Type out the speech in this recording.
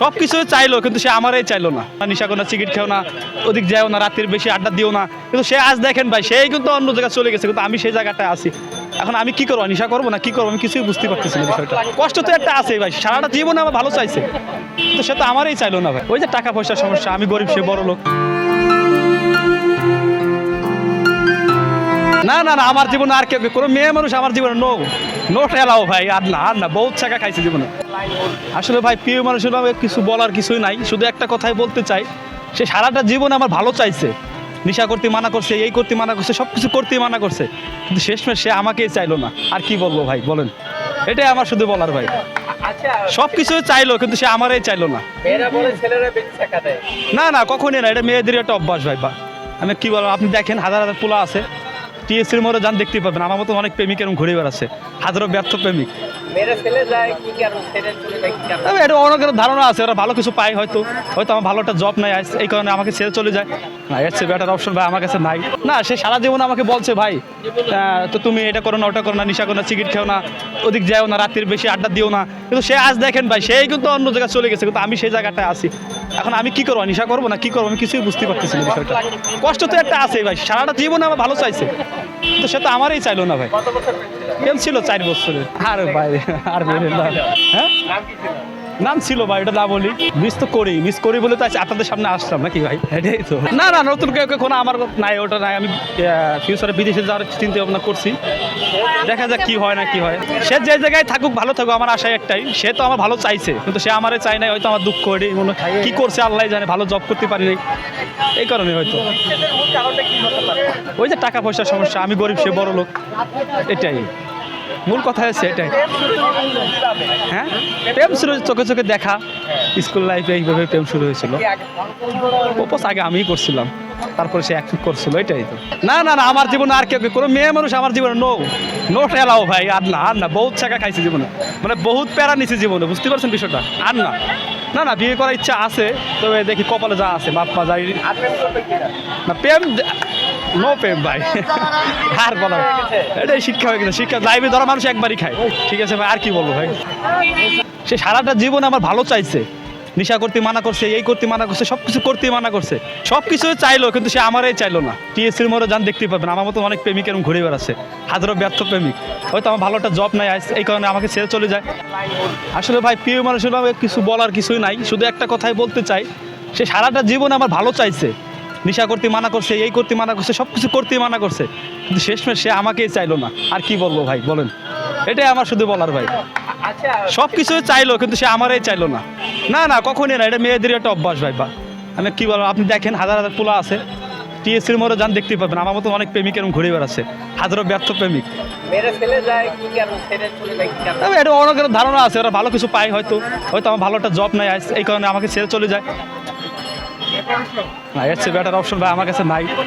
সব কিছু চাইলো, কিন্তু সে আমারই চাইলো না। নিশা কোনো সিগারেট খেও না, ওদিক যাও না, রাত্রির বেশি আড্ডা দিও না। কিন্তু সে আজ দেখেন ভাই, সেই কিন্তু অন্য জায়গায় চলে গেছে, কিন্তু আমি সেই জায়গাটা আছি। এখন আমি কি করব, নিশা করব না কি করব, আমি কিছুই বুঝতে পারতেছি না বিষয়টা। কষ্ট তো একটা আছে ভাই, সারাটা জীবনে আমার ভালো চাইছে। তো সে তো আমারই চাইলো না ভাই। ওই যে টাকা পয়সার সমস্যা, আমি গরিব, সে বড় লোক না না না আমার জীবনে আর কেউ কোনো মেয়ে মানুষ আমার জীবনে নো নো ঠেলাও ভাই আর না আর না বহুত টাকা খাইছে জীবনে। আসলে ভাই প্রিয় মানুষের ভাবে কিছু বলার কিছুই নাই শুধু একটা কথাই বলতে চাই সে সারাটা জীবন আমার ভালো চাইছে। নেশা করতে মানা করছে এই করতে মানা করছে সব কিছু করতেই মানা করছে কিন্তু শেষমেশ সে আমাকেই চাইলো না। আর কি বলব ভাই বলেন। এটাই আমার শুধু বলার ভাই। সব কিছু চাইলো কিন্তু সে আমারই চাইলো না। না না কখনই না এটা মেয়েদের একটা অভ্যাস ভাই বা আমি কি বলব আপনি দেখেন হাজার হাজার পোলা আছে। টিএসসির মোড়ে যান দেখতে পাবেন। আমার মতো অনেক প্রেমিক এরকম ঘুরে বেড়াচ্ছে। হাজারো ব্যর্থ প্রেমিক। তবে এটা অনেক ধারণা আছে ওরা ভালো কিছু পায় হয়তো। হয়তো আমার ভালো একটা জব নাই এই কারণে আমাকে ছেড়ে চলে যায়। না এর চেয়ে বেটার অপশন ভাই আমার কাছে নাই। না সে সারা জীবন আমাকে বলছে ভাই তো তুমি এটা করো না ওটা করো না নিশা করো না সিগারেট খেও না ওদিক যাও না রাত্রির বেশি আড্ডা দিও না। কিন্তু সে আজ দেখেন ভাই সেই কিন্তু অন্য জায়গায় চলে গেছে কিন্তু আমি সেই জায়গাটায় আছি। এখন আমি কি করব নিশা করব না কি করব আমি কিছুই বুঝতে পারতেছি না বিষয়টা। কষ্ট তো একটা আছে ভাই সারাটা জীবনে আমার ভালো চাইছে। তো সে তো আমারই চাইলো না ভাই। কত বছর প্রেম ছিল? চার বছরের আর ভাই আর বেরোল হ্যাঁ? নাম ছিল? ভাই এটা না বলি। মিস তো করি মিস করি বলে তো আপনাদের সামনে আসলাম নাকি ভাই? এটাই তো। না না নতুন কেউ কেউ কোনো আমার নাই ওটা নাই। আমি ফিউচারে বিদেশে যাওয়ার চিন্তা ভাবনা করছি। দেখা যাক কি হয় না কি হয়। সে যে জায়গায় থাকুক ভালো থাকুক আমার আশায় একটাই। সে তো আমার ভালো চাইছে কিন্তু সে আমারে চাই নাই হয়তো আমার দুঃখ এটাই মনে কি করছে আল্লাহ জানে ভালো জব করতে পারি নাই। এই কারণে হয়তো। ওই যে টাকা পয়সার সমস্যা, আমি গরিব, সে বড় লোক। এটাই। মূল কথা হচ্ছে এটাই? হ্যাঁ? প্রেম শুরু চোখে চোখে দেখা। স্কুল লাইফে এইভাবে প্রেম শুরু হয়েছিল। কি আগে আমিই করছিলাম। তারপরে সে অ্যাকসেপ্ট করছিল, এটাই তো। না না না, আমার জীবনে আর কেউ, কোনো মেয়ে মানুষ আমার জীবনে নো নো ঠেলাও ভাই, আর না আর না। বহুত টাকা খাইছে জীবনে। মানে বহুত প্যারা নিছে জীবনে, বুঝতে পারছেন বিষয়টা? আর না। না না বিয়ে করার ইচ্ছা আছে তবে দেখি কপালে যা আছে বাপ মা যাই। না? প্রেম নো প্রেম ভাই। আর বলো। এটাই শিক্ষা হয়ে গেছে শিক্ষা লাইভে ধরা মানুষ একবারই খায়। ঠিক আছে ভাই আর কি বলব ভাই? সে সারাটা জীবন আমার ভালো চাইছে। নেশা করতে মানা করছে, এই করতে মানা করছে সব কিছু করতে মানা করছে। সব কিছু চাইলো, কিন্তু সে আমারই চাইলো না। টিএসসির মোড়ে যান দেখতে পাবেন, আমার মতো অনেক প্রেমিক এরকম ঘুরে বেড়াচ্ছে। হাজারো ব্যর্থ প্রেমিক। হয়তো আমার ভালো একটা জব নাই এই কারণে আমাকে ছেড়ে চলে যায়। আসলে ভাই, প্রিয় মানুষের কিছু বলার কিছুই নাই। শুধু একটা কথাই বলতে চাই, সে সারাটা জীবন আমার ভালো চাইছে। নেশা করতে মানা করছে, এই করতে মানা করছে সব কিছু করতেই মানা করছে। কিন্তু শেষমেশ সে আমাকেই চাইলো না। আর কি বলব ভাই, বলেন। এটাই আমার শুধু বলার ভাই। আচ্ছা। সব কিছু চাইলো কিন্তু সে আমারই চাইলো না। না না কখনই না এটা মেয়েদের একটা অভ্যাস ভাই বা। আমি কি বলব আপনি দেখেন হাজার হাজার পোলা আছে। টিএসসির মোড়ে যান দেখতে পাবেন। আমার মতো অনেক প্রেমিক এরকম ঘুরে বেড়াচ্ছে। হাজারো ব্যর্থ প্রেমিক। তবে এটা অনেক ধারণা আছে ওরা ভালো কিছু পায় হয়তো। হয়তো আমার ভালো একটা জব নাই এই কারণে আমাকে ছেড়ে চলে যায়। না এর চেয়ে বেটার অপশন ভাই আমার কাছে নাই।